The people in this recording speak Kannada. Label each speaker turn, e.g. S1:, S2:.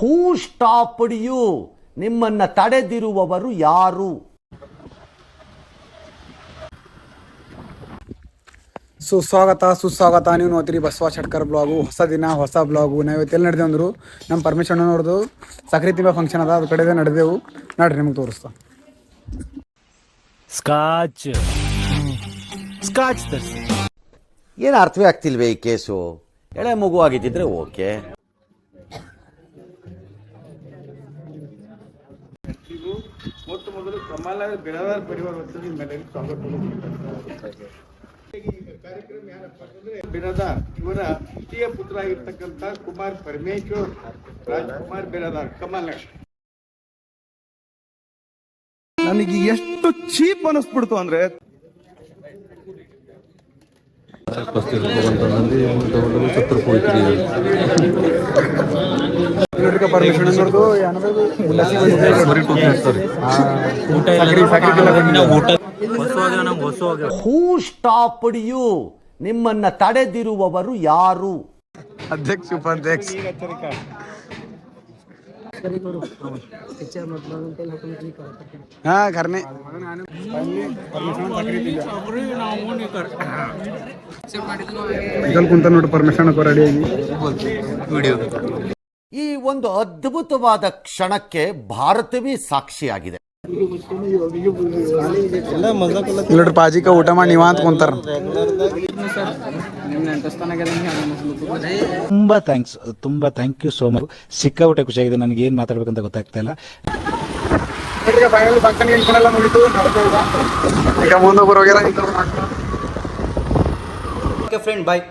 S1: ಹೂ ಸ್ಟಾಪ್ಡ್ ಯು ನಿಮ್ಮನ್ನ ತಡೆದಿರುವವರು ಯಾರು?
S2: ಸುಸ್ವಾಗತ ಸುಸ್ವಾಗತ. ನೀವು ನೋಡ್ತೀರಿ ಬಸವ ಶಟ್ಕರ್ ಬ್ಲಾಗು. ಹೊಸ ದಿನ ಹೊಸ ಬ್ಲಾಗು. ನಾವು ಇವತ್ತೆಲ್ಲಿ ನಡೆದೇವು ಅಂದರು ನಮ್ಮ ಪರ್ಮಿಷನ್ ನೋಡ್ದು ಸಕ್ರೆ ತಿಂಬ ಫಂಕ್ಷನ್ ಅದ. ಅದ್ರ ಕಡೆದೇ ನಡೆದೆವು. ನೋಡ್ರಿ ನಿಮ್ಗೆ ತೋರಿಸ್ತಾ.
S3: ಸ್ಕಾಚ್ ಸ್ಕಾಚ್
S1: ಏನು ಅರ್ಥವೇ ಆಗ್ತಿಲ್ವೇ ಈ ಕೇಸು? ಎಳೆ ಮಗು ಆಗಿದ್ದಿದ್ರೆ ಓಕೆ.
S4: ಮೊತ್ತ ಮೊದಲು ಕಮಲ ಬಿರಾದಾರ್ ಪರಿವಾರ ವತಿಯಿಂದ ನಿಮ್ಮೆಲ್ಲರಿಗೂ ಸ್ವಾಗತ ಕಾರ್ಯಕ್ರಮ ಯಾರಪ್ಪ ಅಂದ್ರೆ ಬಿರಾದಾರ್ ಇವರ ದ್ವಿತೀಯ ಪುತ್ರ ಆಗಿರ್ತಕ್ಕಂಥ ಕುಮಾರ್ ಪರಮೇಶ್ವರ್ ರಾಜ್ಕುಮಾರ್ ಬಿರಾದಾರ್ ಕಮಲ್
S5: ನನಗೆ ಎಷ್ಟು ಚೀಪ್ ಅನಿಸ್ಬಿಡ್ತು ಅಂದ್ರೆ
S1: ಹೂ ಸ್ಟಾಪ್ ಯು ನಿಮ್ಮನ್ನ ತಡೆದಿರುವವರು ಯಾರು?
S2: ಅಧ್ಯಕ್ಷ ಉಪಾಧ್ಯಕ್ಷ. ಹಾ ಕರ್ನೆ ಕುಂತ ನೋಡಿ ಪರ್ಮಿಷನ್ ರೆಡಿ ಆಗಿ.
S1: ಈ ಒಂದು ಅದ್ಭುತವಾದ ಕ್ಷಣಕ್ಕೆ ಭಾರತವೇ ಸಾಕ್ಷಿಯಾಗಿದೆ.
S2: ಪಾಜಿಕ ಊಟ ಮಾಡಿ ನೀವ ಅಂತ ಕುಂತಾರ.
S3: ತುಂಬಾ ಥ್ಯಾಂಕ್ಸ್ ತುಂಬಾ ಥ್ಯಾಂಕ್ ಯು ಸೋ ಮಚ್ ಸಿಕ್ಕಾಪಟ್ಟೆ ಖುಷಿಯಾಗಿದೆ ನನಗೆ ಏನ್ ಮಾತಾಡ್ಬೇಕಂತ ಗೊತ್ತಾಗ್ತಾ ಇಲ್ಲ.
S2: ಈಗ ಮುಂದೆ ಬರೋಗ್ಯಾರ
S1: ಫ್ರೆಂಡ್ ಬಾಯ್